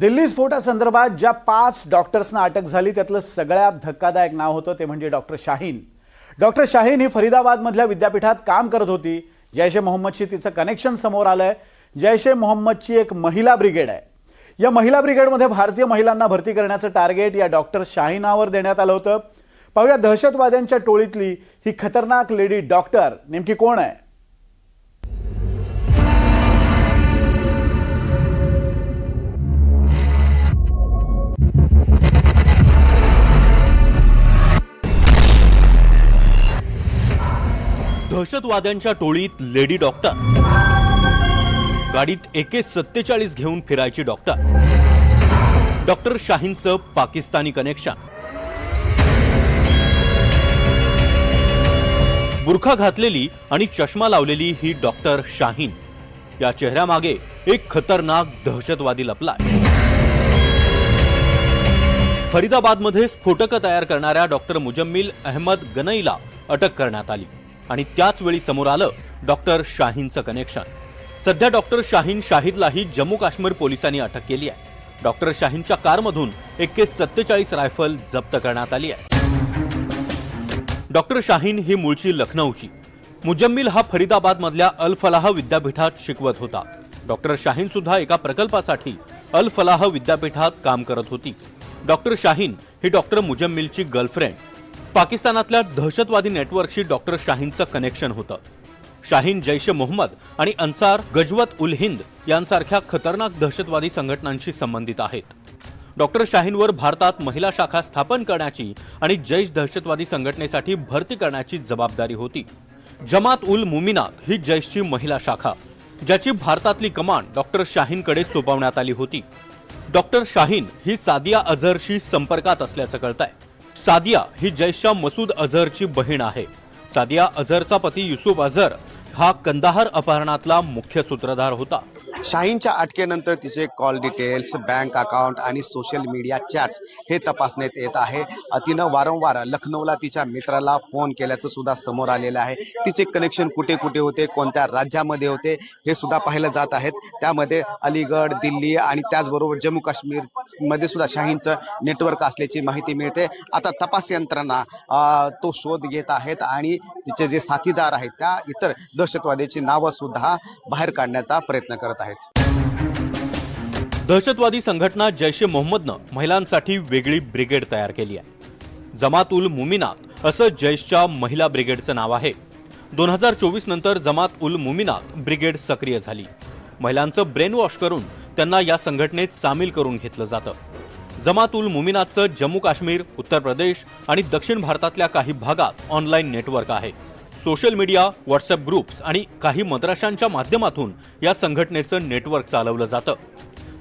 दिल्ली स्फोटासंदर्भात ज्या पाच डॉक्टर्सना अटक झाली त्यातलं सगळ्यात धक्कादायक नाव होतं ते म्हणजे डॉक्टर शाहीन. डॉक्टर शाहीन ही फरीदाबादमधल्या विद्यापीठात काम करत होती. जैश ए मोहम्मदशी तिचं कनेक्शन समोर आलं आहे जैश ए मोहम्मदची एक महिला ब्रिगेड आहे. या महिला ब्रिगेडमध्ये भारतीय महिलांना भरती करण्याचं टार्गेट या डॉक्टर शाहिनावर देण्यात आलं होतं. पाहूया दहशतवाद्यांच्या टोळीतली ही खतरनाक लेडी डॉक्टर नेमकी कोण आहे? दहशतवाद्यांच्या टोळीत लेडी डॉक्टर. गाडीत एके सत्तेचाळीस घेऊन फिरायची डॉक्टर. डॉक्टर शाहीनचं पाकिस्तानी कनेक्शन. बुरखा घातलेली आणि चष्मा लावलेली ही डॉक्टर शाहीन. या चेहऱ्यामागे एक खतरनाक दहशतवादी लपलाय. फरीदाबादमध्ये स्फोटकं तयार करणाऱ्या डॉक्टर मुजम्मिल अहमद गनईला अटक करण्यात आली. आणि त्याच वेळी समोर आलं डॉक्टर शाहीनचं कनेक्शन. सध्या डॉक्टर शाहीन शाहिदलाही जम्मू काश्मीर पोलिसांनी अटक केली आहे. डॉक्टर शाहीनच्या कारमधून एके सत्तेचाळीस रायफल जप्त करण्यात आली आहे. डॉक्टर शाहीन ही मूळची लखनौची. मुजम्मिल हा फरीदाबादमधल्या अल फलाह विद्यापीठात शिकवत होता. डॉक्टर शाहीन सुद्धा एका प्रकल्पासाठी अल फलाह विद्यापीठात काम करत होती. डॉक्टर शाहीन ही डॉक्टर मुजम्मिलची गर्लफ्रेंड. पाकिस्तानातल्या दहशतवादी नेटवर्कशी डॉक्टर शाहीनचं कनेक्शन होतं. शाहीन जैश ए मोहम्मद आणि अन्सार गजवत उल हिंद यांसारख्या खतरनाक दहशतवादी संघटनांशी संबंधित आहेत. डॉक्टर शाहीनवर भारतात महिला शाखा स्थापन करण्याची आणि जैश दहशतवादी संघटनेसाठी भरती करण्याची जबाबदारी होती. जमात उल मुमिनात ही जैशची महिला शाखा ज्याची भारतातली कमांड डॉक्टर शाहीनकडे सोपवण्यात आली होती. डॉक्टर शाहीन ही सादिया अझहरशी संपर्कात असल्याचं कळत आहे सादिया ही जैशा मसूद अझहरची बहीण आहे. सादिया अझहरचा पती युसुफ अझहर हा कंदाहार अपहरणातला मुख्य सूत्रधार होता. शाहीनच्या अटकेनंतर तिचे कॉल डिटेल्स बँक अकाउंट आणि सोशल मीडिया चॅट्स हे तपासण्यात येत आहे. तिनं वारंवार लखनौला तिच्या मित्राला फोन केल्याचं सुद्धा समोर आलेलं आहे. तिचे कनेक्शन कुठे कुठे होते कोणत्या राज्यामध्ये होते हे सुद्धा पाहिलं जात आहेत. त्यामध्ये अलीगड दिल्ली आणि त्याचबरोबर जम्मू काश्मीरमध्ये सुद्धा शाहीनचं नेटवर्क असल्याची माहिती मिळते. आता तपास यंत्रणा तो शोध घेत आहेत आणि तिचे जे साथीदार आहेत त्या इतर दहशतवाद्याची नावं सुद्धा बाहेर काढण्याचा प्रयत्न करत आहेत. दहशतवादी संघटना जैश ए मोहम्मदनं महिलांसाठी वेगळी ब्रिगेड तयार केली आहे. जमात उल मुमिनात असं जैशच्या महिला ब्रिगेडचं नाव आहे. दोन हजार चोवीस नंतर जमात उल मुमिनात ब्रिगेड सक्रिय झाली. महिलांचं ब्रेन वॉश करून त्यांना या संघटनेत सामील करून घेतलं जातं. जमात उल मुमिनातचं जम्मू काश्मीर उत्तर प्रदेश आणि दक्षिण भारतातल्या काही भागात ऑनलाईन नेटवर्क आहे. सोशल मीडिया व्हॉट्सअप ग्रुप्स आणि काही मद्राशांच्या माध्यमातून या संघटनेचं नेटवर्क चालवलं जातं.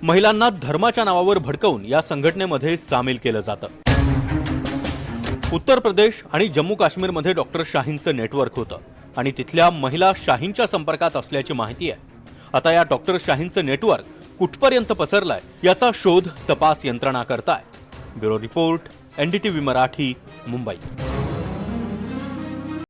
महिलांना धर्माच्या नावावर भडकवून या संघटनेमध्ये सामील केलं जातं. उत्तर प्रदेश आणि जम्मू काश्मीरमध्ये डॉक्टर शाहीनचं नेटवर्क होतं आणि तिथल्या महिला शाहीनच्या संपर्कात असल्याची माहिती आहे. आता या डॉक्टर शाहीनचं नेटवर्क कुठपर्यंत पसरलंय याचा शोध तपास यंत्रणा करताय. Bureau report NDTV Marathi Mumbai.